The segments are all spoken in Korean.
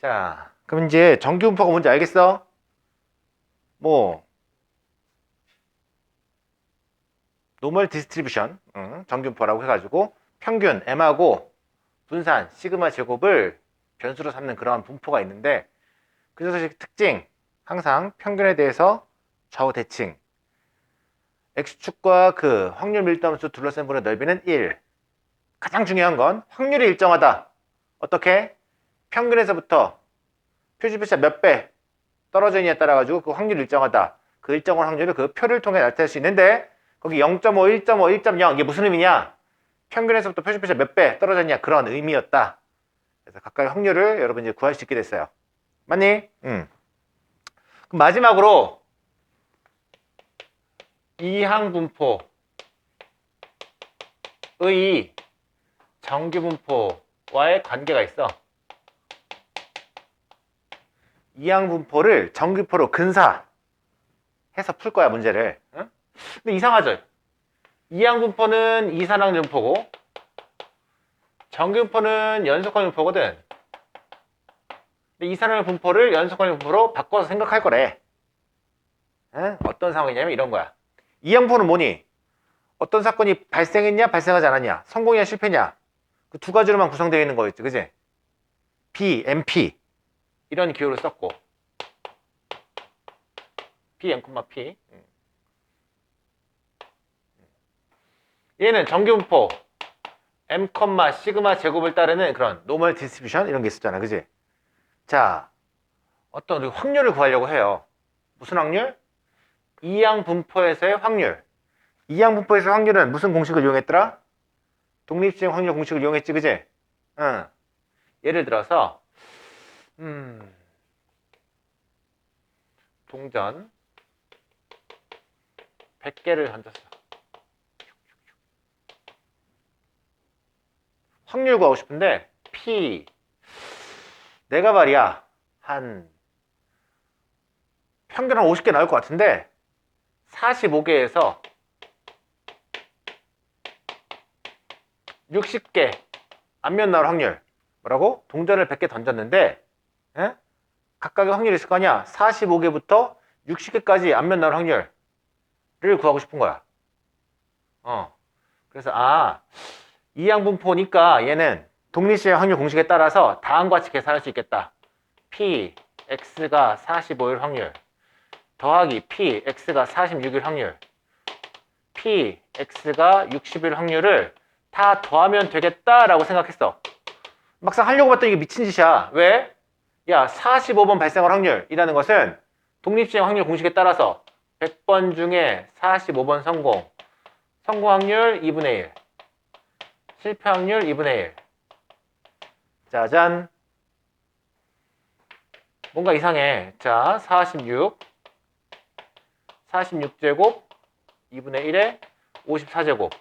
자, 그럼 이제 정규 분포가 뭔지 알겠어? 뭐? 노멀 디스트리뷰션. 응, 정규 분포라고 해가지고 평균 m하고 분산 시그마 제곱을 변수로 삼는 그러한 분포가 있는데 그 녀석의 특징 항상 평균에 대해서 좌우 대칭. X축과 그 확률 밀도함수 둘러싼 분의 넓이는 1 가장 중요한 건 확률이 일정하다. 어떻게? 평균에서부터 표준표차 몇 배 떨어져 있냐에 따라 가지고 그 확률이 일정하다 그 일정한 확률을 그 표를 통해 나타낼 수 있는데 거기 0.5, 1.5, 1.0 이게 무슨 의미냐 평균에서부터 표준표차 몇 배 떨어졌냐 그런 의미였다 그래서 각각 의 확률을 여러분 이제 구할 수 있게 됐어요 맞니? 응. 그럼 마지막으로 이항분포의 정규분포와의 관계가 있어. 이항분포를 정규표로 근사해서 풀 거야 문제를. 응? 근데 이상하죠? 이항분포는 이산항 분포고 정규분포는 연속항 분포거든. 근데 이산항 분포를 연속항 분포로 바꿔서 생각할 거래. 응? 어떤 상황이냐면 이런 거야. 이항분포는 뭐니? 어떤 사건이 발생했냐, 발생하지 않았냐, 성공이냐, 실패냐. 그 두 가지로만 구성되어 있는 거였지, 그지? B, MP. 이런 기호를 썼고. M, P. 음. 얘는 정규분포 M, 시그마 제곱을 따르는 그런 노멀 디스트리뷰션 이런 게 있었잖아, 그지? 자, 어떤 확률을 구하려고 해요. 무슨 확률? 이항 분포에서의 확률. 이항 분포에서의 확률은 무슨 공식을 이용했더라? 독립性확률 공식을 이용했지, 그지? 응. 예를 들어서, 음, 동전 100개를 던졌어. 확률 구하고 싶은데, P. 내가 말이야, 한, 평균 한 50개 나올 것 같은데, 45개에서 60개 안면 나올 확률 뭐라고? 동전을 100개 던졌는데 에? 각각의 확률이 있을 거 아니야 45개부터 60개까지 안면 나올 확률을 구하고 싶은 거야 어 그래서 아 이항분포니까 얘는 독립시의 확률 공식에 따라서 다음과 같이 계산할 수 있겠다 p x가 45일 확률 더하기 p x가 46일 확률 p x가 60일 확률을 다 더하면 되겠다라고 생각했어. 막상 하려고 봤더니 이게 미친 짓이야. 왜? 야, 45번 발생할 확률이라는 것은 독립시행 확률 공식에 따라서 100번 중에 45번 성공. 성공 확률 2분의 1. 실패 확률 2분의 1. 짜잔. 뭔가 이상해. 자, 46. 46제곱 2분의 1에 54제곱.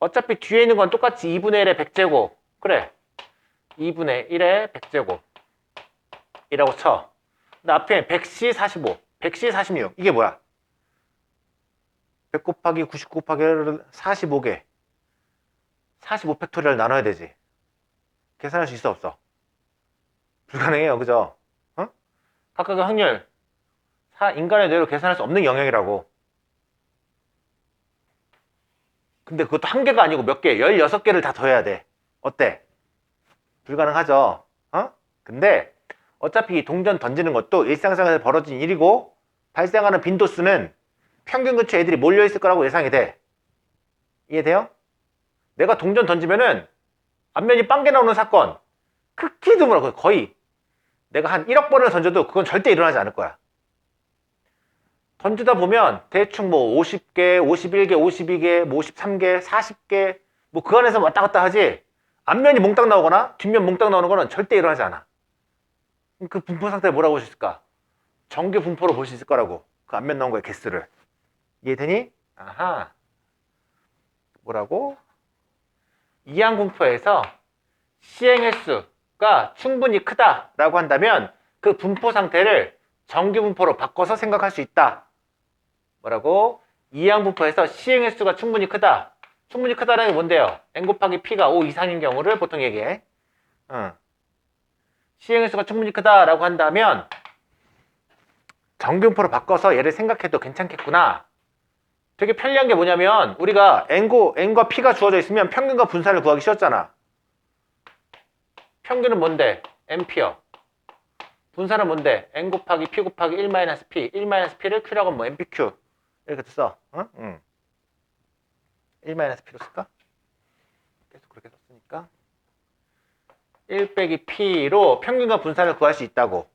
어차피 뒤에 있는 건 똑같이 2분의 1의 100제곱. 그래. 2분의 1의 100제곱. 이라고 쳐. 근데 앞에 100C 45, 100C 46. 이게 뭐야? 100 곱하기 99 곱하기 45개. 45 팩토리얼 나눠야 되지. 계산할 수 있어, 없어? 불가능해요, 그죠? 어? 각각의 확률. 인간의 뇌로 계산할 수 없는 영역이라고. 근데 그것도 한 개가 아니고 몇 개, 16개를 다 더해야 돼. 어때? 불가능하죠? 어? 근데 어차피 동전 던지는 것도 일상생활에서 벌어진 일이고 발생하는 빈도수는 평균 근처 애들이 몰려있을 거라고 예상이 돼. 이해돼요? 내가 동전 던지면은 앞면이 빵개 나오는 사건 크게 드물어. 거의 내가 한 1억 번을 던져도 그건 절대 일어나지 않을 거야. 던지다 보면 대충 뭐 50개, 51개, 52개, 뭐 53개, 40개 뭐 그 안에서 왔다 갔다 하지 앞면이 몽땅 나오거나 뒷면 몽땅 나오는 거는 절대 일어나지 않아. 그 분포 상태를 뭐라고 볼 수 있을까? 정규 분포로 볼 수 있을 거라고. 그 앞면 나온 거의 개수를. 이해되니? 아하. 뭐라고? 이항 분포에서 시행 횟수가 충분히 크다라고 한다면 그 분포 상태를 정규 분포로 바꿔서 생각할 수 있다. 뭐라고? 이항 분포에서 시행 횟수가 충분히 크다. 충분히 크다는 게 뭔데요? n 곱하기 p가 5 이상인 경우를 보통 얘기해. 응. 시행의 수가 충분히 크다라고 한다면 정균포로 바꿔서 얘를 생각해도 괜찮겠구나. 되게 편리한 게 뭐냐면 우리가 n고, n과 p가 주어져 있으면 평균과 분산을 구하기 쉬웠잖아. 평균은 뭔데? np요. 분산은 뭔데? n 곱하기 p 곱하기 1-p. 1-p를 q라고 하면 뭐 npq. 이렇게 써. 응? 응. 1-p로 쓸까? 계속 그렇게 썼으니까. 1 빼기 p로 평균과 분산을 구할 수 있다고.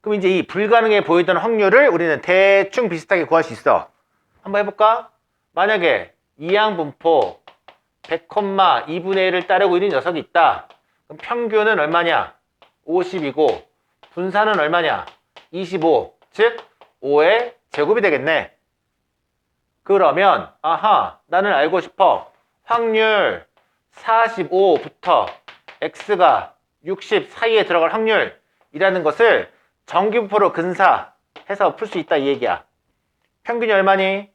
그럼 이제 이 불가능해 보이던 확률을 우리는 대충 비슷하게 구할 수 있어. 한번 해볼까? 만약에 이항분포 100, 2분의 1을 따르고 있는 녀석이 있다. 그럼 평균은 얼마냐? 50이고 분산은 얼마냐? 25. 즉 5의 제곱이 되겠네. 그러면 아하 나는 알고 싶어. 확률 45부터 x가 60 사이에 들어갈 확률이라는 것을 정규분포로 근사해서 풀 수 있다 이 얘기야. 평균이 얼마니?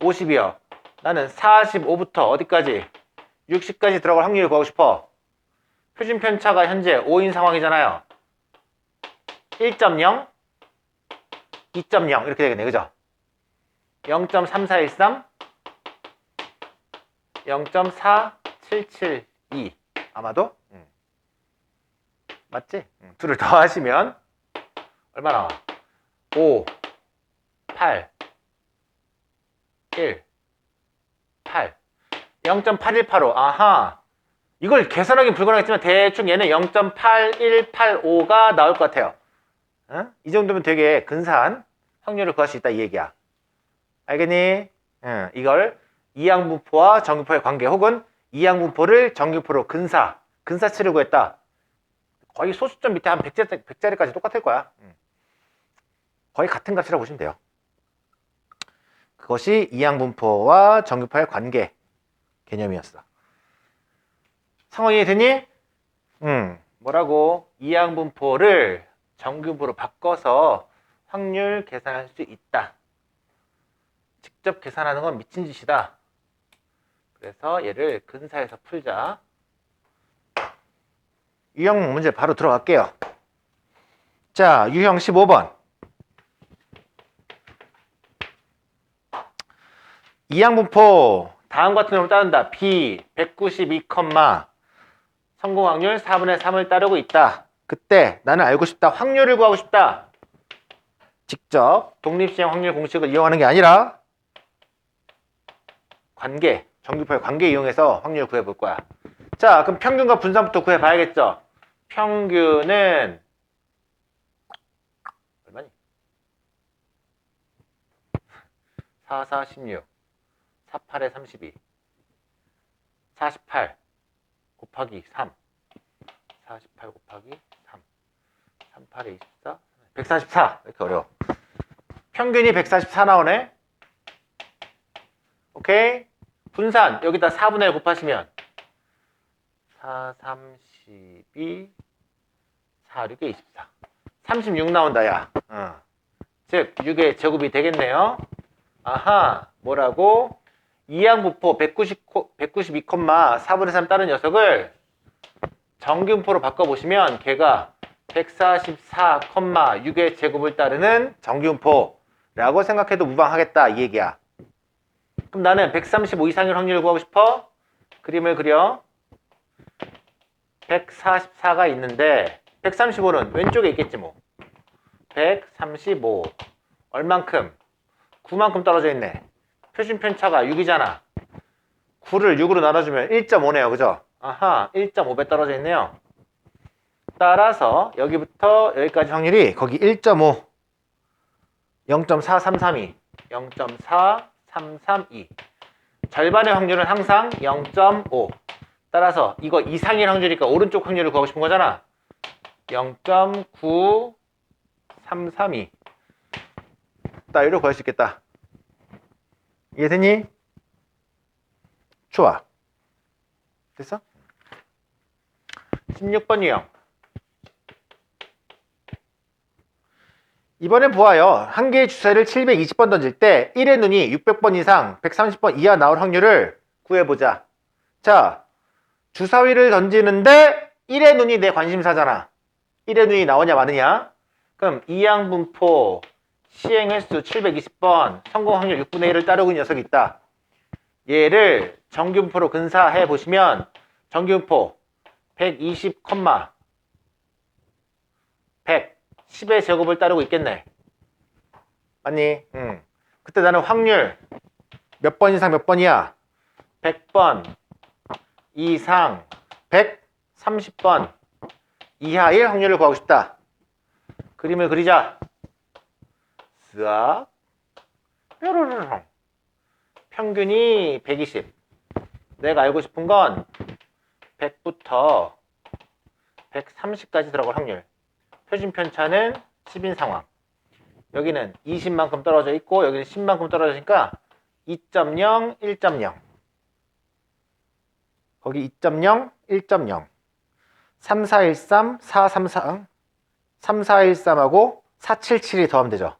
50이요. 나는 45부터 어디까지? 60까지 들어갈 확률을 구하고 싶어. 표준 편차가 현재 5인 상황이잖아요. 1.0, 2.0 이렇게 되겠네. 그죠? 0.3413, 0.4772 아마도 음. 맞지? 음, 둘을 더하시면 얼마 나와? 5, 8, 1, 8 0.8185 아하 이걸 계산하기 불가능했지만 대충 얘는 0.8185가 나올 것 같아요 어? 이 정도면 되게 근사한 확률을 구할 수 있다 이 얘기야 알겠니? 응, 이걸 이항분포와 정규포의 관계 혹은 이항분포를 정규포로 근사 근사치를 구했다 거의 소수점 밑에 한 100자리, 100자리까지 똑같을 거야 응. 거의 같은 값이라고 보시면 돼요 그것이 이항분포와 정규포의 관계 개념이었어. 상황이 되니? 음, 뭐라고? 이항분포를 정규분포로 바꿔서 확률 계산할 수 있다. 직접 계산하는 건 미친 짓이다. 그래서 얘를 근사해서 풀자. 유형 문제 바로 들어갈게요. 자, 유형 15번. 이항분포 다음 같은 놈을 따른다. B 192, 성공 확률 4분의 3을 따르고 있다. 그때 나는 알고 싶다. 확률을 구하고 싶다. 직접 독립시행 확률 공식을 이용하는 게 아니라 관계, 정규포의 관계 이용해서 확률을 구해 볼 거야. 자, 그럼 평균과 분산부터 구해 봐야겠죠. 평균은 얼마니? 4, 4, 16. 48에 32 48 곱하기 3 48 곱하기 3 38에 24 144 이렇게 어려워 평균이 144 나오네 오케이 분산 여기다 4분의 1 곱하시면 4 32 4 6에 24 36 나온다 야 어. 즉 6의 제곱이 되겠네요 아하 뭐라고 이항부포 190, 192, 4분의 3 따른 녀석을 정규분포로 바꿔보시면 걔가 144,6의 제곱을 따르는 정규분포라고 생각해도 무방하겠다 이 얘기야. 그럼 나는 135 이상의 확률을 구하고 싶어? 그림을 그려. 144가 있는데 135는 왼쪽에 있겠지 뭐. 135 얼만큼? 9만큼 떨어져 있네. 표준 편차가 6이잖아. 9를 6으로 나눠주면 1.5네요. 그죠? 아하, 1.5배 떨어져 있네요. 따라서 여기부터 여기까지 확률이 거기 1.5, 0.4332, 0.4332. 절반의 확률은 항상 0.5. 따라서 이거 이상일 확률이니까 오른쪽 확률을 구하고 싶은 거잖아. 0.9332. 따위로 구할 수 있겠다. 이해되니? 좋아. 됐어? 16번 유형. 이번엔 보아요. 한 개의 주사를 720번 던질 때 1의 눈이 600번 이상 130번 이하 나올 확률을 구해보자. 자, 주사위를 던지는데 1의 눈이 내 관심사잖아. 1의 눈이 나오냐 마느냐? 그럼 이항분포 시행 횟수 720번 성공 확률 6분의 1을 따르고 있는 녀석이 있다. 얘를 정규분포로 근사해 보시면 정규분포 120, 100, 10의 제곱을 따르고 있겠네. 맞니? 응. 그때 나는 확률 몇 번 이상 몇 번이야? 100번 이상 130번 이하의 확률을 구하고 싶다. 그림을 그리자. 쓱. 뾰로로롱. 평균이 120. 내가 알고 싶은 건 100부터 130까지 들어갈 확률. 표준 편차는 10인 상황. 여기는 20만큼 떨어져 있고 여기는 10만큼 떨어지니까 2.0, 1.0. 거기 2.0, 1.0. 3413, 434, 3413하고 477이 더하면 되죠.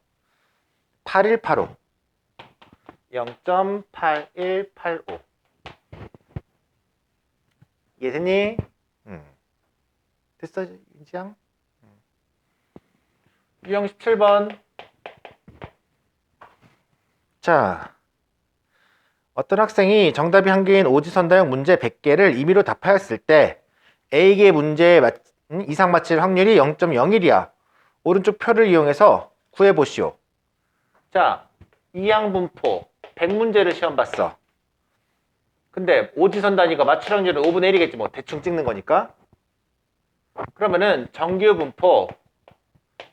8185. 0.8185. 이해됐니? 응. 됐어, 인지양? 유형 17번. 자, 어떤 학생이 정답이 한 개인 오지선다형 문제 100개를 임의로 답하였을 때 A개 문제에 맞, 음, 이상 맞힐 확률이 0.01이야. 오른쪽 표를 이용해서 구해보시오. 자, 이항분포 100문제를 시험 봤어. 근데 오지선 단위가 맞출 확률은 5분의 1이겠지 뭐 대충 찍는 거니까. 그러면은 정규 분포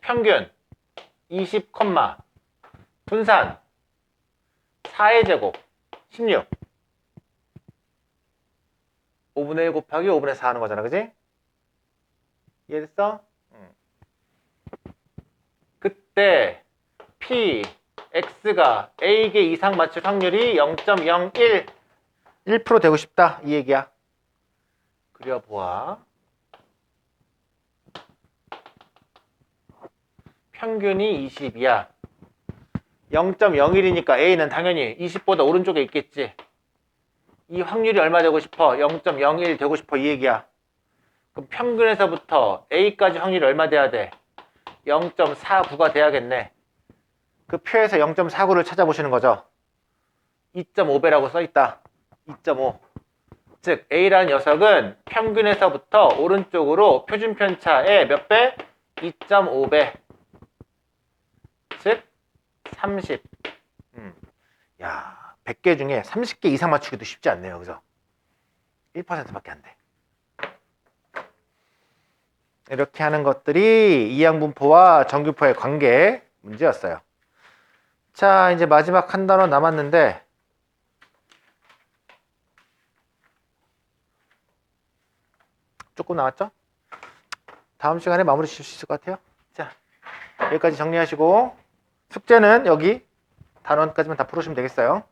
평균 20, 분산 4의 제곱 16 5분의 1 곱하기 5분의 4 하는 거잖아 그지? 이해됐어? 응. 그때 P, X가 A개 이상 맞출 확률이 0.01 1% 되고 싶다 이 얘기야 그려보아 평균이 20이야. 0.01이니까 A는 당연히 20보다 오른쪽에 있겠지. 이 확률이 얼마 되고 싶어? 0.01 되고 싶어 이 얘기야. 그럼 평균에서부터 A까지 확률이 얼마 돼야 돼? 0.49가 돼야겠네. 그 표에서 0.49를 찾아보시는 거죠. 2.5배라고 써있다. 2.5 즉 A라는 녀석은 평균에서부터 오른쪽으로 표준 편차의 몇 배? 2.5배 즉 30. 음. 야, 100개 중에 30개 이상 맞추기도 쉽지 않네요. 그죠? 1%밖에 안 돼. 이렇게 하는 것들이 이항분포와 정규포의 관계 문제였어요. 자, 이제 마지막 한 단원 남았는데 조금 남았죠? 다음 시간에 마무리 지을 수 있을 것 같아요. 자, 여기까지 정리하시고 숙제는 여기 단원까지만 다 풀으시면 되겠어요.